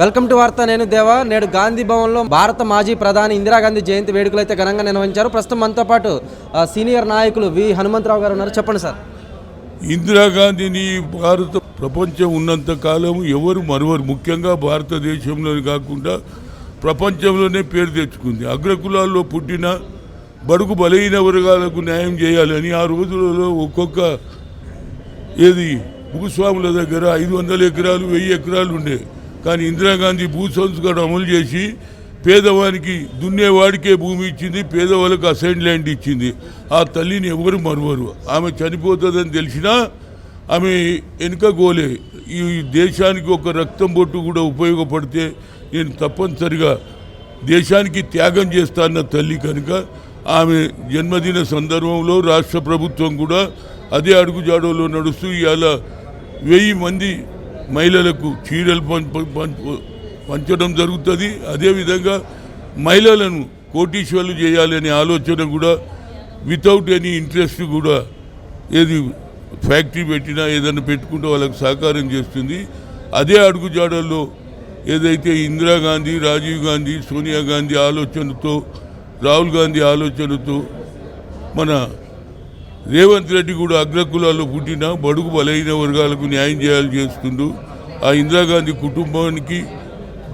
Welcome to వార్త నేను దేవా. నేడు గాంధీ భవన్లో భారత మాజీ ప్రధాని ఇందిరాగాంధీ జయంతి వేడుకలు అయితే ఘనంగా నిర్వహించారు. ప్రస్తుతం మనతో పాటు ఆ, సీనియర్ నాయకులు వి హనుమంతరావు గారు ఉన్నారు. చెప్పండి సార్. ఇందిరాగాంధీని భారత ప్రపంచం ఉన్నంత కాలం ఎవరు మరొవరు. ముఖ్యంగా భారతదేశంలోనే కాకుండా ప్రపంచంలోనే పేరు తెచ్చుకుంది. అగ్రకులాల్లో పుట్టిన బడుగు బలహీన వర్గాలకు న్యాయం చేయాలని ఆ రోజులలో ఒక్కొక్క ఏది భూస్వాముల దగ్గర ఐదు వందల ఎకరాలు వెయ్యి ఎకరాలు ఉండే కానీ ఇందిరాగాంధీ భూ సంస్కరణ అమలు చేసి పేదవానికి దున్నేవాడికే భూమి ఇచ్చింది పేదవాళ్ళకి అసైన్ ల్యాండ్ ఇచ్చింది. ఆ తల్లిని ఎవరు మరవరు? ఆమె చనిపోతుందని తెలిసినా ఆమె వెనుకగోలే ఈ దేశానికి ఒక రక్తం బొట్టు కూడా ఉపయోగపడితే నేను తప్పనిసరిగా దేశానికి త్యాగం చేస్తాన్న తల్లి కనుక ఆమె జన్మదిన సందర్భంలో రాష్ట్ర ప్రభుత్వం కూడా అదే అడుగుజాడలో నడుస్తూ ఇవాళ వెయ్యి మంది మహిళలకు చీరలు పంచడం జరుగుతుంది. అదేవిధంగా మహిళలను కోటీశ్వర్లు చేయాలనే ఆలోచన కూడా వితౌట్ ఎనీ ఇంట్రెస్ట్ కూడా ఏది ఫ్యాక్టరీ పెట్టినా ఏదైనా పెట్టుకుంటే వాళ్ళకు సహకారం చేస్తుంది. అదే అడుగుజాడల్లో ఏదైతే ఇందిరాగాంధీ రాజీవ్ గాంధీ సోనియా గాంధీ ఆలోచనతో రాహుల్ గాంధీ ఆలోచనతో మన రేవంత్ రెడ్డి కూడా అగ్రకులాల్లో పుట్టిన బడుగు బలైన వర్గాలకు న్యాయం చేయాలి చేస్తుండు. ఆ ఇందిరాగాంధీ కుటుంబానికి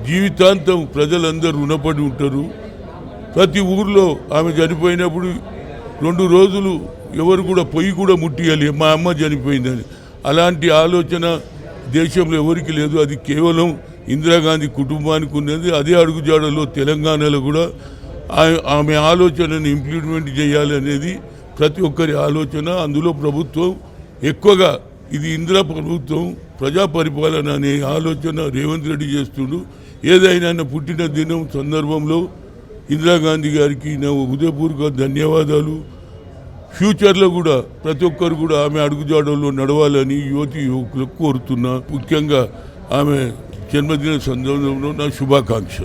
జీవితాంతం ప్రజలందరూ రుణపడి ఉంటారు. ప్రతి ఊర్లో ఆమె చనిపోయినప్పుడు రెండు రోజులు ఎవరు కూడా పొయ్యి కూడా ముట్టియాలి మా అమ్మ చనిపోయిందని. అలాంటి ఆలోచన దేశంలో ఎవరికి లేదు. అది కేవలం ఇందిరాగాంధీ కుటుంబానికి ఉన్నది. అదే అడుగుజాడలో తెలంగాణలో కూడా ఆమె ఆలోచనను ఇంప్లిమెంట్ చేయాలనేది ప్రతి ఒక్కరి ఆలోచన అందులో ప్రభుత్వం ఎక్కువగా ఇది ఇందిరా ప్రభుత్వం ప్రజా పరిపాలన అనే ఆలోచన రేవంత్ రెడ్డి చేస్తుండు. ఏదైనా ఆయన పుట్టిన దినం సందర్భంలో ఇందిరాగాంధీ గారికి నా ఉదయపూర్వక ధన్యవాదాలు. ఫ్యూచర్లో కూడా ప్రతి ఒక్కరు కూడా ఆమె అడుగుజాడల్లో నడవాలని యువతి యువకులకు కోరుతున్నా. ముఖ్యంగా ఆమె జన్మదిన సందర్భంలో నా శుభాకాంక్ష